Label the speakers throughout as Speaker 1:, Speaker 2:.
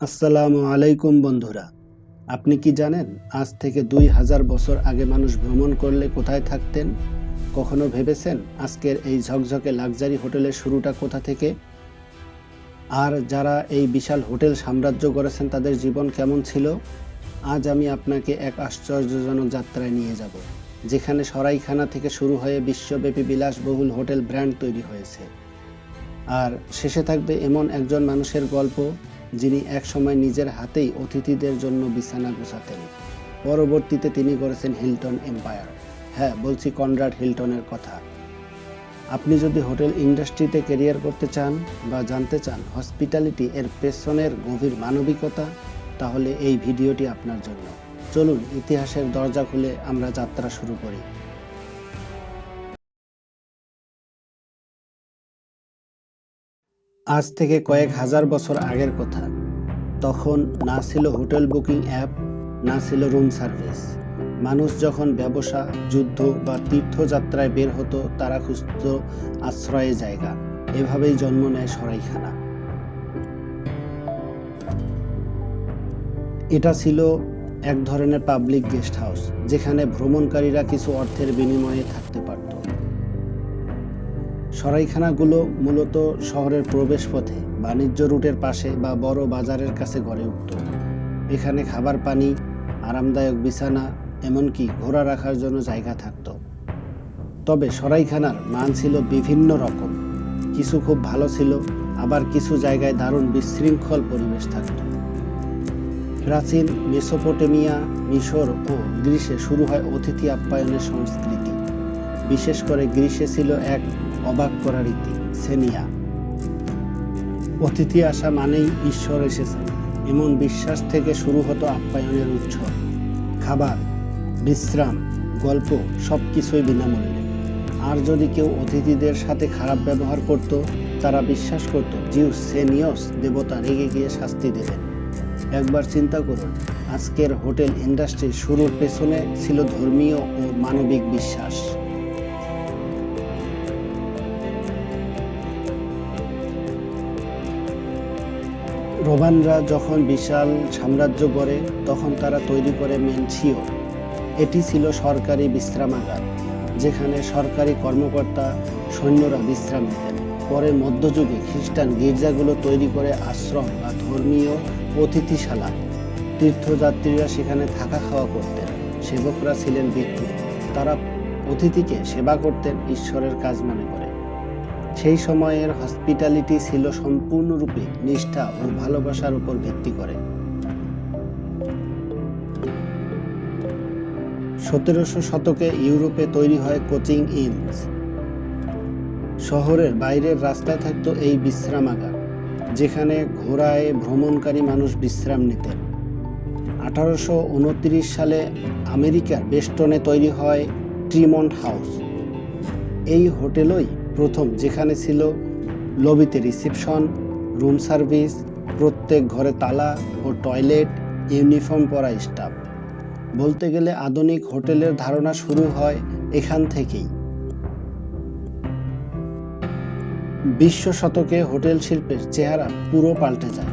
Speaker 1: আসসালামু আলাইকুম বন্ধুরা। আপনি কি জানেন আজ থেকে দুই হাজার বছর আগে মানুষ ভ্রমণ করলে কোথায় থাকতেন? কখনো ভেবেছেন আজকের এই ঝকঝকে লাক্সারি হোটেলের শুরুটা কোথা থেকে? আর যারা এই বিশাল হোটেল সাম্রাজ্য করেছেন তাদের জীবন কেমন ছিল? আজ আমি আপনাকে এক আশ্চর্যজনক যাত্রায় নিয়ে যাব, যেখানে সরাইখানা থেকে শুরু হয়ে বিশ্বব্যাপী বিলাসবহুল হোটেল ব্র্যান্ড তৈরি হয়েছে। আর শেষে থাকবে এমন একজন মানুষের গল্প যিনি একসময় নিজের হাতেই অতিথিদের জন্য বিছানা গোছাতেন। পরবর্তীতে তিনি করেছেন হিলটন এম্পায়ার। হ্যাঁ বলছি কনরাড হিলটনের কথা। আপনি যদি হোটেল ইন্ডাস্ট্রিতে কেরিয়ার করতে চান বা জানতে চান হসপিটালিটি এর পেছনের গভীর মানবিকতা, তাহলে এই ভিডিওটি আপনার জন্য। চলুন, ইতিহাসের দরজা খুলে আমরা যাত্রা শুরু করি। আজ থেকে কয়েক হাজার বছর আগের কথা। তখন না ছিল হোটেল বুকিং অ্যাপ, না ছিল রুম সার্ভিস। মানুষ যখন ব্যবসা, যুদ্ধ বা তীর্থযাত্রায় বের হতো, তারা খুঁজত আশ্রয়ের জায়গা। এভাবেই জন্ম নেয় সরাইখানা। এটা ছিল এক ধরনের পাবলিক গেস্ট হাউস, যেখানে ভ্রমণকারীরা কিছু অর্থের বিনিময়ে থাকতে পারত। সরাইখানাগুলো মূলত শহরের প্রবেশপথে, বাণিজ্য রুটের পাশে বা বড় বাজারের কাছে গড়ে উঠত। এখানে খাবার পানি, আরামদায়ক বিছানা, এমনকি ঘোড়া রাখার জন্য জায়গা থাকত। তবে সরাইখানার মান ছিল বিভিন্ন রকম। কিছু খুব ভালো ছিল, আবার কিছু জায়গায় দারুণ বিশৃঙ্খল পরিবেশ থাকত। প্রাচীন মেসোপটেমিয়া, মিশর ও গ্রিসে শুরু হয় অতিথি আপ্যায়নের সংস্কৃতি। বিশেষ করে গ্রিসে ছিল এক অবাক করা রীতি সেনিয়া অতিথি আসা মানেই ঈশ্বর এসেছে এমন বিশ্বাস থেকে শুরু হতো আপ্যায়নের উৎসব। খাবার, বিশ্রাম, গল্প সব কিছুই বিনামূল্যে। আর যদি কেউ অতিথিদের সাথে খারাপ ব্যবহার করত, তারা বিশ্বাস করত জিউস সেনিয়স দেবতা রেগে গিয়ে শাস্তি দেবেন। একবার চিন্তা করুন, আজকের হোটেল ইন্ডাস্ট্রির শুরুর পেছনে ছিল ধর্মীয় ও মানবিক বিশ্বাস। রোমানরা যখন বিশাল সাম্রাজ্য গড়ে, তখন তারা তৈরি করে মেনসিও এটি ছিল সরকারি বিশ্রামাগার, যেখানে সরকারি কর্মকর্তা সৈন্যরা বিশ্রাম নিতেন। পরে মধ্যযুগে খ্রিস্টান গির্জাগুলো তৈরি করে আশ্রম বা ধর্মীয় অতিথিশালা, তীর্থযাত্রীরা সেখানে থাকা খাওয়া করতেন। সেবকরা ছিলেন ব্যক্তি। তারা অতিথিকে সেবা করতেন, ঈশ্বরের কাজ মনে করে। সেই সময়ের হসপিটালিটি ছিল সম্পূর্ণরূপে নিষ্ঠা ও ভালোবাসার উপর ভিত্তি করে। সতেরোশো শতকে ইউরোপে তৈরি হয় কোচিং ইনস। শহরের বাইরের রাস্তায় থাকতো এই বিশ্রামাগার, যেখানে ঘোড়ায় ভ্রমণকারী মানুষ বিশ্রাম নিতেন। আঠারোশো উনত্রিশ সালে আমেরিকার বেস্টনে তৈরি হয় ট্রিমন্ট হাউস। এই হোটেলই প্রথম যেখানে ছিল লবিতে রিসেপশন, রুম সার্ভিস, প্রত্যেক ঘরে তালা ও টয়লেট, ইউনিফর্ম পরা স্টাফ। বলতে গেলে আধুনিক হোটেলের ধারণা শুরু হয় এখান থেকেই। বিশ্ব শতকে হোটেল শিল্পের চেহারা পুরো পাল্টে যায়।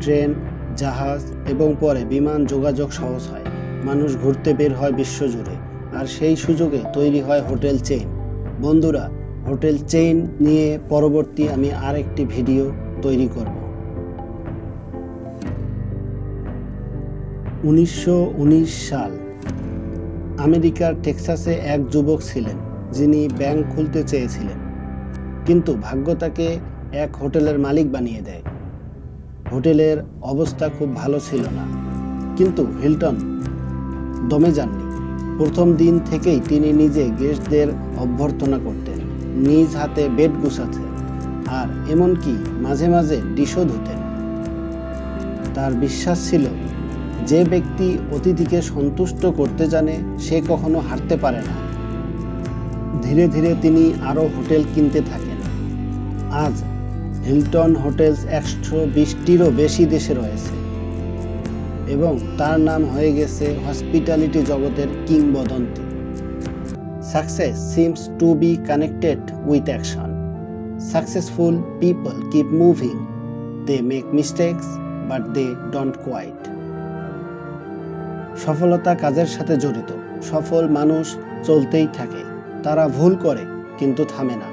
Speaker 1: ট্রেন, জাহাজ এবং পরে বিমান যোগাযোগ সহজ হয়। মানুষ ঘুরতে বের হয় বিশ্বজুড়ে। আর সেই সুযোগে তৈরি হয় হোটেল চেইন। বন্ধুরা হোটেল চেইন নিয়ে পরবর্তী আমি আরেকটি ভিডিও তৈরি করব। উনিশশো উনিশ সাল, আমেরিকার টেক্সাসে এক যুবক ছিলেন যিনি ব্যাংক খুলতে চেয়েছিলেন। কিন্তু ভাগ্য তাকে এক হোটেলের মালিক বানিয়ে দেয়। হোটেলের অবস্থা খুব ভালো ছিল না। কিন্তু হিলটন দমে যাননি। প্রথম দিন থেকেই তিনি নিজে গেস্টদের অভ্যর্থনা করতেন। নিজ হাতে বেড গুছাতেন আর এমনকি মাঝে মাঝে ডিশও ধুতেন তার বিশ্বাস ছিল, যে ব্যক্তি অতিথিকে সন্তুষ্ট করতে জানে, সে কখনো হারতে পারে না। ধীরে ধীরে তিনি আরও হোটেল কিনতে থাকেন। আজ হিলটন হোটেলস একশো বিশটিরও বেশি দেশে রয়েছে। এবং তার নাম হয়ে গেছে হসপিটালিটি জগতের কিংবদন্তি। Success seems to be connected with action successful people keep moving they make mistakes but they don't quit সফলতা কাজের সাথে জড়িত। সফল মানুষ চলতেই থাকে। তারা ভুল করে, কিন্তু থামে না।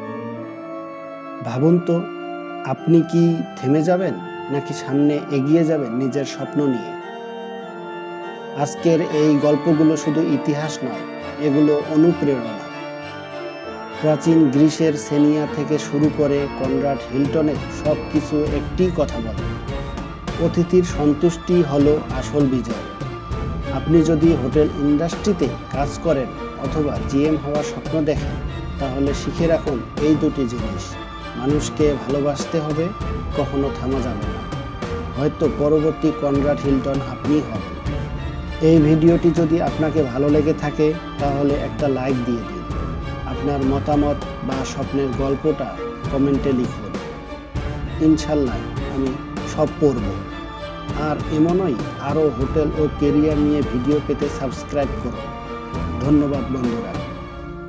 Speaker 1: ভাবুন তো, আপনি কি থেমে যাবেন, নাকি সামনে এগিয়ে যাবেন নিজের স্বপ্ন নিয়ে? আজকের এই গল্পগুলো শুধু ইতিহাস নয় এগুলো অনুপ্রেরণা। প্রাচীন গ্রিসের সেনিয়া থেকে শুরু করে কনরাড হিল্টনের সব কিছু একটি কথা বলে। অতিথির সন্তুষ্টি হলো আসল বিজয়। আপনি যদি হোটেল ইন্ডাস্ট্রিতে কাজ করেন অথবা জিএম হওয়ার স্বপ্ন দেখেন, তাহলে শিখে রাখুন এই দুটি জিনিস। মানুষকে ভালোবাসতে হবে, কখনো থামা যাবে না। হয়তো পরবর্তী কনরাড হিল্টন আপনি হবেন। এই ভিডিওটি যদি আপনাকে ভালো লেগে থাকে, তাহলে একটা লাইক দিয়ে দিন। আপনার মতামত বা স্বপ্নের গল্পটা কমেন্টে লিখুন। ইনশাল্লাহ আমি সব পড়ব। আর এমনই আরও হোটেল ও কেরিয়ার নিয়ে ভিডিও পেতে সাবস্ক্রাইব করুন। ধন্যবাদ বন্ধুরা।